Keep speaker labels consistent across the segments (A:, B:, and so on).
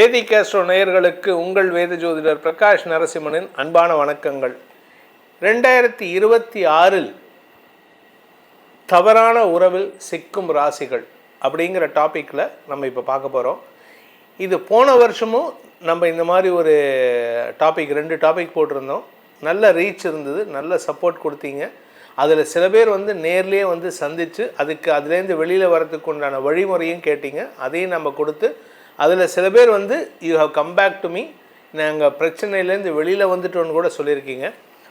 A: வேதி கேஸ்ட்ரோ நேயர்களுக்கு உங்கள் வேத ஜோதிடர் பிரகாஷ் நரசிம்மனின் அன்பான வணக்கங்கள். ரெண்டாயிரத்தி இருபத்தி ஆறில் தவறான உறவில் சிக்கும் ராசிகள் அப்படிங்கிற டாப்பிக்கில் நம்ம இப்போ பார்க்க போகிறோம் இது போன வருஷமும் நம்ம இந்த மாதிரி ஒரு டாபிக் ரெண்டு டாபிக் போட்டிருந்தோம். நல்ல ரீச் இருந்தது நல்ல சப்போர்ட் கொடுத்தீங்க. அதில் சில பேர் வந்து நேர்லேயே வந்து சந்தித்து அதுக்கு அதுலேருந்து வெளியில் வரதுக்கு உண்டான வழிமுறையும் கேட்டிங்க. அதையும் நம்ம கொடுத்து அதில் சில பேர் வந்து you how come back to me நாங்கள் பிரச்சனையிலேருந்து வெளியில் வந்துட்டோன்னு கூட சொல்லியிருக்கீங்க.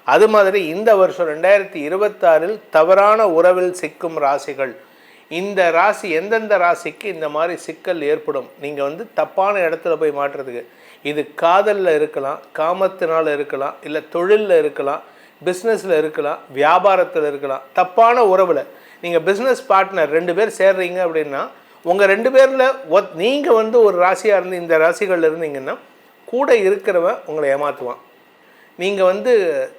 A: அது மாதிரி இந்த வருஷம் ரெண்டாயிரத்தி இருபத்தாறில் தவறான உறவில் சிக்கும் ராசிகள். இந்த ராசி எந்தெந்த ராசிக்கு இந்த மாதிரி சிக்கல் ஏற்படும்? நீங்கள் வந்து தப்பான இடத்துல போய் மாட்டுறதுக்கு. இது காதலில் இருக்கலாம் காமத்தினால் இருக்கலாம் இல்லை தொழிலில் இருக்கலாம் பிஸ்னஸில் இருக்கலாம் வியாபாரத்தில் இருக்கலாம். தப்பான உறவில். நீங்கள் பிஸ்னஸ் பார்ட்னர் ரெண்டு பேர் சேர்றீங்க அப்படின்னா உங்கள் ரெண்டு பேரில் ஒத் நீங்கள் வந்து ஒரு ராசியாக இருந்து இந்த ராசிகளில் இருந்தீங்கன்னா கூட இருக்கிறவன் உங்களை ஏமாற்றுவான் நீங்கள் வந்து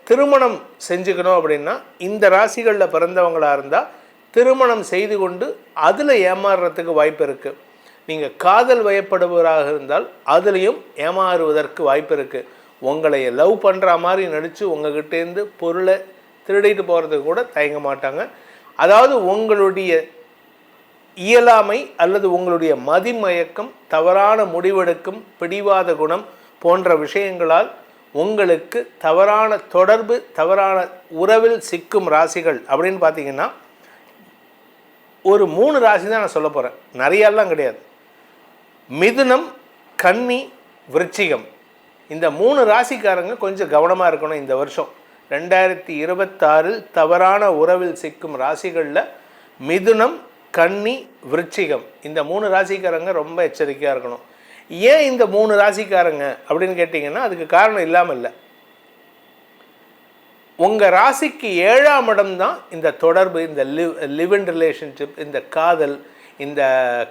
A: திருமணம் செஞ்சுக்கணும் அப்படின்னா இந்த ராசிகளில் பிறந்தவங்களாக இருந்தால் திருமணம் செய்து கொண்டு அதில் ஏமாறுறதுக்கு வாய்ப்பு இருக்குது நீங்கள் காதல் வயப்படுபவராக இருந்தால் அதுலேயும் ஏமாறுவதற்கு வாய்ப்பு இருக்குது உங்களை லவ் பண்ணுற மாதிரி நடித்து உங்ககிட்டேருந்து பொருளை திருடிட்டு போகிறதுக்கு கூட தயங்க மாட்டாங்க. அதாவது உங்களுடைய இயலாமை அல்லது உங்களுடைய மதிமயக்கம் தவறான முடிவெடுக்கும் பிடிவாத குணம் போன்ற விஷயங்களால் உங்களுக்கு தவறான தொடர்பு தவறான உறவில் சிக்கும் ராசிகள் அப்படின்னு பார்த்தீங்கன்னா ஒரு மூணு ராசி தான் நான் சொல்ல போகிறேன் நிறையெல்லாம் கிடையாது. மிதுனம் கன்னி விருச்சிகம். இந்த மூணு ராசிக்காரங்க கொஞ்சம் கவனமாக இருக்கணும் இந்த வருஷம். ரெண்டாயிரத்தி இருபத்தாறில் தவறான உறவில் சிக்கும் ராசிகளில் மிதுனம் கன்னி விருச்சிகம். இந்த மூணு ராசிக்காரங்க ரொம்ப எச்சரிக்கையாக இருக்கணும். ஏன் இந்த மூணு ராசிக்காரங்க அப்படின்னு கேட்டிங்கன்னா அதுக்கு காரணம் இல்லாமல் இல்லை. உங்கள் ராசிக்கு ஏழாம் இடம் தான் இந்த தொடர்பு இந்த லிவ் லிவ் இன் ரிலேஷன்ஷிப் இந்த காதல் இந்த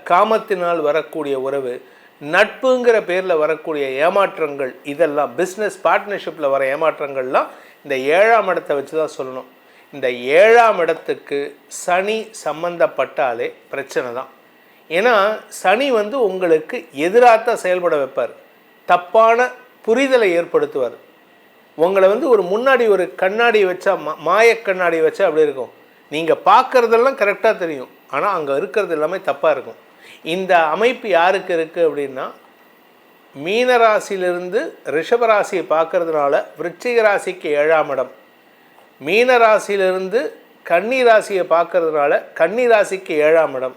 A: காமத்தினால் வரக்கூடிய உறவு நட்புங்கிற பேரில் வரக்கூடிய ஏமாற்றங்கள் இதெல்லாம் பிஸ்னஸ் பார்ட்னர்ஷிப்பில் வர ஏமாற்றங்கள்லாம் இந்த ஏழாம் இடத்தை வச்சு தான் சொல்லணும். இந்த ஏழாம் இடத்துக்கு சனி சம்பந்தப்பட்டாலே பிரச்சனை தான். ஏன்னா சனி வந்து உங்களுக்கு எதிராகத்தான் செயல்பட வைப்பார். தப்பான புரிதலை ஏற்படுத்துவார். உங்களை வந்து ஒரு முன்னாடி ஒரு கண்ணாடி வச்சா மா மாய கண்ணாடி வச்சா அப்படி இருக்கும். நீங்கள் பார்க்குறதெல்லாம் கரெக்டாக தெரியும். ஆனால் அங்கே இருக்கிறது எல்லாமே தப்பாக இருக்கும். இந்த அமைப்பு யாருக்கு இருக்குது அப்படின்னா மீனராசியிலிருந்து ரிஷபராசியை பார்க்கறதுனால விருச்சிக ராசிக்கு ஏழாம் இடம். மீன ராசியிலிருந்து கன்னி ராசியை பார்க்கறதுனால கன்னி ராசிக்கு ஏழாம் இடம்.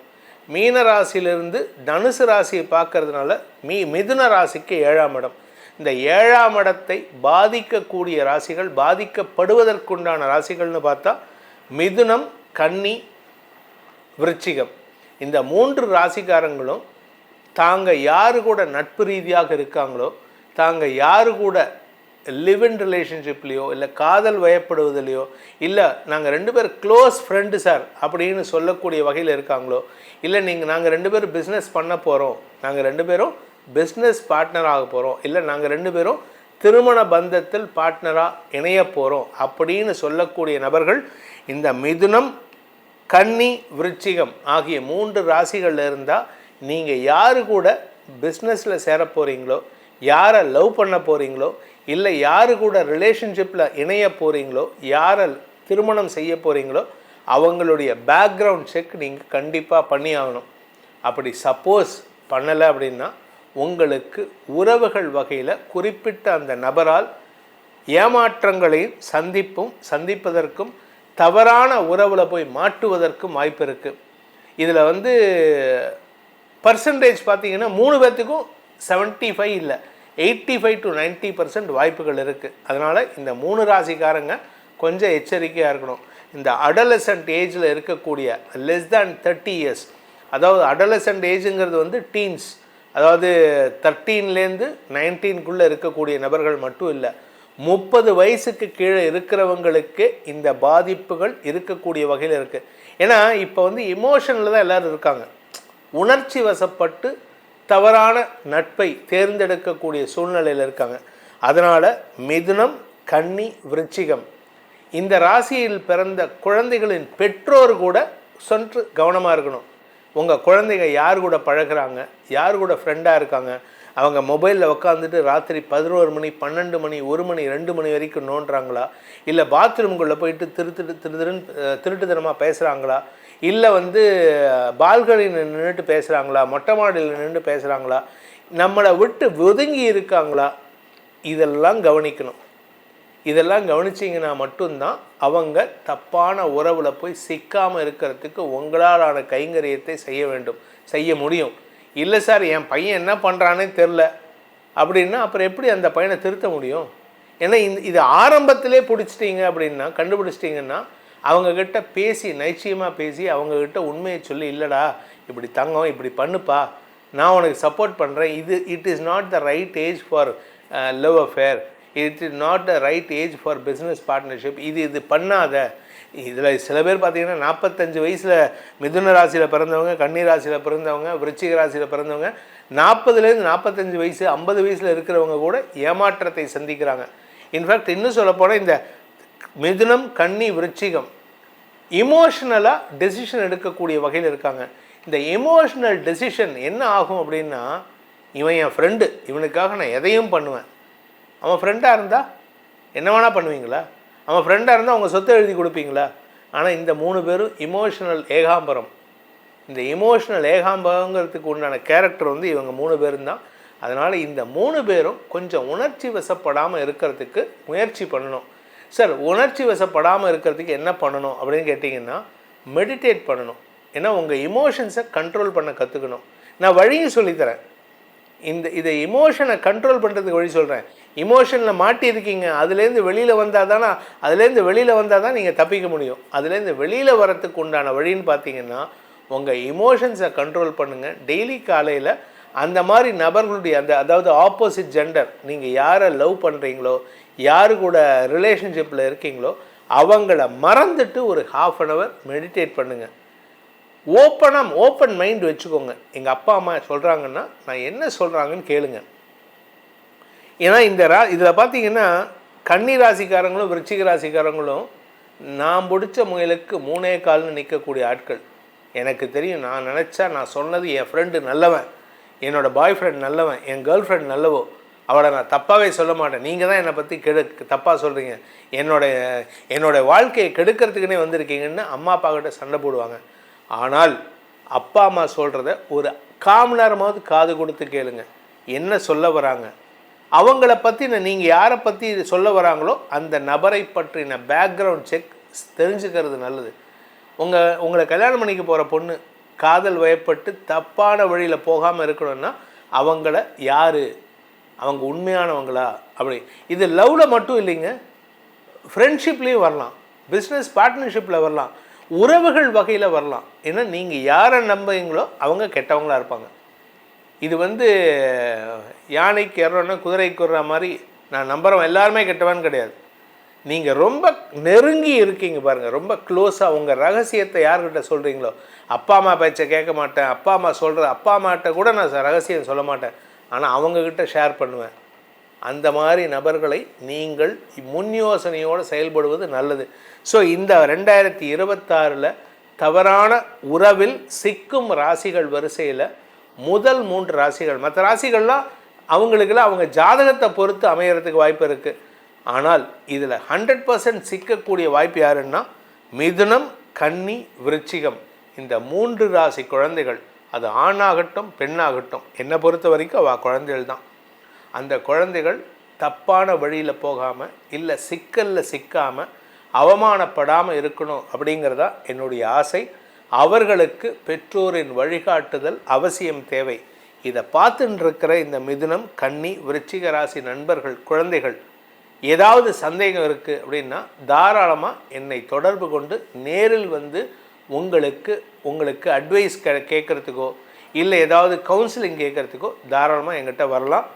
A: மீன ராசியிலிருந்து தனுசு ராசியை பார்க்கறதுனால மீ மிதுன ராசிக்கு ஏழாம் இடம். இந்த ஏழாம் இடத்தை பாதிக்கக்கூடிய ராசிகள் பாதிக்கப்படுவதற்குண்டான ராசிகள்னு பார்த்தா மிதுனம் கன்னி விருச்சிகம். இந்த மூன்று ராசிக்காரங்களும் தாங்க யாரு கூட நட்பு ரீதியாக இருக்காங்களோ தாங்க யாரு கூட லிவ் இன் ரிலேஷன்ஷிப்லேயோ இல்லை காதல் வயப்படுவதிலையோ இல்லை நாங்கள் ரெண்டு பேர் க்ளோஸ் ஃப்ரெண்டு சார் அப்படின்னு சொல்லக்கூடிய வகையில் இருக்காங்களோ இல்லை நீங்கள் நாங்கள் ரெண்டு பேரும் பிஸ்னஸ் பண்ண போகிறோம் நாங்கள் ரெண்டு பேரும் பிஸ்னஸ் பார்ட்னர் ஆக போகிறோம் இல்லை நாங்கள் ரெண்டு பேரும் திருமண பந்தத்தில் பார்ட்னராக இணைய போகிறோம் அப்படின்னு சொல்லக்கூடிய நபர்கள் இந்த மிதுனம் கன்னி விருச்சிகம் ஆகிய மூன்று ராசிகளில் இருந்தால் நீங்கள் யாரு கூட பிஸ்னஸில் சேர போகிறீங்களோ யாரை லவ் பண்ண போகிறீங்களோ இல்லை யாரு கூட ரிலேஷன்ஷிப்பில் இணைய போகிறீங்களோ யாரை திருமணம் செய்ய போகிறீங்களோ அவங்களுடைய பேக்ரவுண்ட் செக் நீங்கள் கண்டிப்பாக பண்ணி ஆகணும் அப்படி சப்போஸ் பண்ணலை அப்படின்னா உங்களுக்கு உறவுகள் வகையில் குறிப்பிட்ட அந்த நபரால் ஏமாற்றங்களையும் சந்திப்பும் சந்திப்பதற்கும் தவறான உறவில் போய் மாட்டுவதற்கும் வாய்ப்பு இருக்குது இதில் வந்து பர்சன்டேஜ் பார்த்திங்கன்னா மூணு பேர்த்துக்கும் செவன்ட்டி ஃபைவ் இல்லை. Eighty five to ninety percent வாய்ப்புகள் இருக்குது அதனால் இந்த மூணு ராசிக்காரங்க கொஞ்சம் எச்சரிக்கையாக இருக்கணும். இந்த அடலசன்ட் ஏஜில் இருக்கக்கூடிய லெஸ் தேன் தேர்ட்டி இயர்ஸ் அதாவது அடலசன்ட் ஏஜுங்கிறது வந்து டீன்ஸ் அதாவது தேர்ட்டீன்லேருந்து நைன்டீன்குள்ளே இருக்கக்கூடிய நபர்கள் மட்டும் இல்லை முப்பது வயசுக்கு கீழே இருக்கிறவங்களுக்கு இந்த பாதிப்புகள் இருக்கக்கூடிய வகையில் இருக்குது ஏன்னா இப்போ வந்து இமோஷனில் தான் எல்லோரும் இருக்காங்க. உணர்ச்சி வசப்பட்டு தவறான நட்பை தேர்ந்தெடுக்கக்கூடிய சூழ்நிலையில் இருக்காங்க. அதனால் மிதுனம் கன்னி விருச்சிகம். இந்த ராசியில் பிறந்த குழந்தைகளின் பெற்றோர் கூட சொன்று கவனமாக இருக்கணும். உங்கள் குழந்தைங்க யார் கூட பழகுறாங்க? யார் கூட ஃப்ரெண்டாக இருக்காங்க? அவங்க மொபைலில் உட்காந்துட்டு ராத்திரி பதினோரு மணி பன்னெண்டு மணி ஒரு மணி ரெண்டு மணி வரைக்கும் நோண்டுறாங்களா? இல்லை பாத்ரூம்குள்ளே போயிட்டு திருட்டு திரு திருட்டுத்தனமாக பேசுகிறாங்களா இல்லை வந்து பால்கனியில் நின்றுட்டு பேசுகிறாங்களா மொட்டை மாடியில் நின்று பேசுகிறாங்களா நம்மளை விட்டு ஒதுங்கி இருக்காங்களா? இதெல்லாம் கவனிக்கணும். இதெல்லாம் கவனிச்சிங்கன்னா மட்டும்தான் அவங்க தப்பான உறவில் போய் சிக்காமல் இருக்கிறதுக்கு உங்களாலான கைங்கரியத்தை செய்ய வேண்டும் செய்ய முடியும். இல்லை சார் என் பையன் என்ன பண்ணுறானே தெரில. அப்படின்னா அப்புறம் எப்படி அந்த பையனை திருத்த முடியும்? ஏன்னா இந்த இது ஆரம்பத்திலே பிடிச்சிட்டீங்க அப்படின்னா கண்டுபிடிச்சிட்டிங்கன்னா அவங்கக்கிட்ட பேசி நைச்சியமாக பேசி அவங்கக்கிட்ட உண்மையை சொல்லி இல்லைடா இப்படி தங்கம் இப்படி பண்ணுப்பா நான் உனக்கு சப்போர்ட் பண்ணுறேன் இது it is not the right age for love affair it is not the right age for business partnership இது இது பண்ணாத. இதில் சில பேர் பார்த்தீங்கன்னா நாற்பத்தஞ்சு வயசில் மிதுன ராசியில் பிறந்தவங்க கன்னி ராசியில் பிறந்தவங்க விருச்சிக ராசியில் பிறந்தவங்க நாற்பதுலேருந்து நாற்பத்தஞ்சு வயசு ஐம்பது வயசில் இருக்கிறவங்க கூட ஏமாற்றத்தை சந்திக்கிறாங்க. இன்ஃபேக்ட் இன்னும் சொல்லப்போனால் இந்த மிதுனம் கன்னி விருச்சிகம். இமோஷ்னலாக டெசிஷன் எடுக்கக்கூடிய வகையில் இருக்காங்க. இந்த எமோஷ்னல் டெசிஷன் என்ன ஆகும் அப்படின்னா இவன் என் ஃப்ரெண்டு இவனுக்காக நான் எதையும் பண்ணுவேன். அவன் ஃப்ரெண்டாக இருந்தால் என்ன வேணால் பண்ணுவீங்களா? அவன் ஃப்ரெண்டாக இருந்தால் அவங்க சொத்தை எழுதி கொடுப்பீங்களா? ஆனால் இந்த மூணு பேரும் இமோஷனல் ஏகாம்பரம். இந்த இமோஷனல் ஏகாம்பரங்கிறதுக்கு உண்டான கேரக்டர் வந்து இவங்க மூணு பேரும் தான். அதனால் இந்த மூணு பேரும் கொஞ்சம் உணர்ச்சி வசப்படாமல் இருக்கிறதுக்கு முயற்சி பண்ணணும். சார் உணர்ச்சி வசப்படாமல் இருக்கிறதுக்கு என்ன பண்ணணும் அப்படின்னு கேட்டிங்கன்னா மெடிடேட் பண்ணணும். ஏன்னா உங்கள் இமோஷன்ஸை கண்ட்ரோல் பண்ண கற்றுக்கணும் நான் வழியும் சொல்லித்தரேன். இந்த இதை இமோஷனை கண்ட்ரோல் பண்ணுறதுக்கு வழி சொல்கிறேன் இமோஷனில் மாட்டியிருக்கீங்க அதுலேருந்து வெளியில் வந்தால் தானே? அதுலேருந்து வெளியில் வந்தால் தான் நீங்கள் தப்பிக்க முடியும். அதுலேருந்து வெளியில் வரத்துக்கு உண்டான வழின்னு பார்த்தீங்கன்னா உங்கள் இமோஷன்ஸை கண்ட்ரோல் பண்ணுங்கள் டெய்லி காலையில் அந்த மாதிரி நபர்களுடைய அந்த அதாவது ஆப்போசிட் ஜெண்டர் நீங்கள் யாரை லவ் பண்ணுறீங்களோ யாரு கூட ரிலேஷன்ஷிப்பில் இருக்கீங்களோ அவங்கள மறந்துட்டு ஒரு ஹாஃப் அன் ஹவர் மெடிடேட் பண்ணுங்கள் ஓப்பனாக ஓப்பன் மைண்ட் வச்சுக்கோங்க. எங்கள் அப்பா அம்மா சொல்கிறாங்கன்னா நான் என்ன சொல்கிறாங்கன்னு கேளுங்க. ஏன்னா இந்த ரா இதில் பார்த்தீங்கன்னா கன்னி ராசிக்காரங்களும் விருச்சிக ராசிக்காரங்களும் நான் பிடிச்ச முயலுக்கு மூணே கால்னு நிற்கக்கூடிய ஆட்கள். எனக்கு தெரியும் நான் நினச்சா நான் சொன்னது என் ஃப்ரெண்டு நல்லவன் என்னோடய பாய் ஃப்ரெண்ட் நல்லவன் என் கேர்ள் ஃப்ரெண்ட் நல்லவோ அவளை நான் தப்பாகவே சொல்ல மாட்டேன். நீங்கள் தான் என்னை பற்றி கெடு தப்பாக சொல்கிறீங்க என்னோடைய என்னோடய வாழ்க்கையை கெடுக்கிறதுக்குன்னே வந்திருக்கீங்கன்னு அம்மா அப்பா கிட்ட சண்டை போடுவாங்க. ஆனால் அப்பா அம்மா சொல்கிறத ஒரு காம நேரமாவது காது கொடுத்து கேளுங்க. என்ன சொல்ல வராங்க? அவங்கள பற்றின நீங்கள் யாரை பற்றி சொல்ல வராங்களோ அந்த நபரை பற்றின பேக்ரவுண்ட் செக் தெரிஞ்சுக்கிறது நல்லது. உங்கள் உங்களை கல்யாணம் பண்ணிக்க போகிற பொண்ணு காதல் வயப்பட்டு தப்பான வழியில் போகாமல் இருக்கணும்னா அவங்கள யார் அவங்க உண்மையானவங்களா? அப்படி. இது லவ்வில் மட்டும் இல்லைங்க. ஃப்ரெண்ட்ஷிப்லேயும் வரலாம். பிஸ்னஸ் பார்ட்னர்ஷிப்பில் வரலாம். உறவுகள் வகையில் வரலாம். ஏன்னா நீங்கள் யாரை நம்புறீங்களோ அவங்க கெட்டவங்களாக இருப்பாங்க. இது வந்து யானைக்கு ஏறோன்னா குதிரைக்கு வர்ற மாதிரி நான் நம்புகிறவன் எல்லாருமே கெட்டவன் கிடையாது. நீங்கள் ரொம்ப நெருங்கி இருக்கீங்க பாருங்கள் ரொம்ப க்ளோஸாக உங்கள் ரகசியத்தை யார்கிட்ட சொல்கிறீங்களோ அப்பா அம்மா பேச்சை கேட்க மாட்டேன். அப்பா அம்மா சொல்கிற அப்பா அம்மாட்ட கூட நான் ரகசியம் சொல்ல மாட்டேன். ஆனால் அவங்கக்கிட்ட ஷேர் பண்ணுவேன். அந்த மாதிரி நபர்களை நீங்கள் முன் யோசனையோடு செயல்படுவது நல்லது. ஸோ இந்த ரெண்டாயிரத்தி இருபத்தாறில் தவறான உறவில் சிக்கும் ராசிகள் வரிசையில் முதல் மூன்று ராசிகள். மற்ற ராசிகள்லாம் அவங்களுக்கெல்லாம் அவங்க ஜாதகத்தை பொறுத்து அமையறதுக்கு வாய்ப்பு இருக்குது ஆனால் இதில் ஹண்ட்ரட் பர்சன்ட் சிக்கக்கூடிய வாய்ப்பு யாருன்னா மிதுனம் கன்னி விருச்சிகம். இந்த மூன்று ராசி குழந்தைகள். அது ஆணாகட்டும் பெண்ணாகட்டும். என்னை பொறுத்த வரைக்கும் அவள் குழந்தைகள் தான். அந்த குழந்தைகள் தப்பான வழியில் போகாமல் இல்லை சிக்கலில் சிக்காமல் அவமானப்படாமல் இருக்கணும் அப்படிங்கிறதா என்னுடைய ஆசை. அவர்களுக்கு பெற்றோரின் வழிகாட்டுதல் அவசியம் தேவை. இதை பார்த்துட்டு இருக்கிற இந்த மிதுனம் கன்னி விருச்சிக ராசி நண்பர்கள் குழந்தைகள் ஏதாவது சந்தேகம் இருக்குது அப்படின்னா தாராளமாக என்னை தொடர்பு கொண்டு நேரில் வந்து உங்களுக்கு உங்களுக்கு அட்வைஸ் கே கேட்குறதுக்கோ இல்லை ஏதாவது கவுன்சிலிங் கேட்குறதுக்கோ தாராளமாக எங்கிட்ட வரலாம்.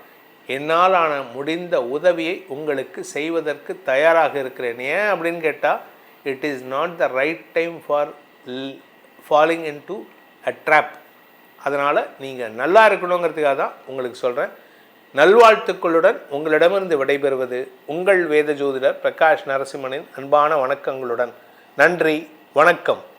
A: என்னாலான முடிந்த உதவியை உங்களுக்கு செய்வதற்கு தயாராக இருக்கிறேன். ஏன் அப்படின்னு கேட்டால் it is not the right time for falling in to a trap அதனால் நீங்கள் நல்லா இருக்கணுங்கிறதுக்காக தான் உங்களுக்கு சொல்கிறேன் நல்வாழ்த்துக்களுடன் உங்களிடமிருந்து விடைபெறுவது உங்கள் வேத ஜோதிடர் பிரகாஷ் நரசிம்மனின் அன்பான வணக்கங்களுடன். நன்றி வணக்கம்.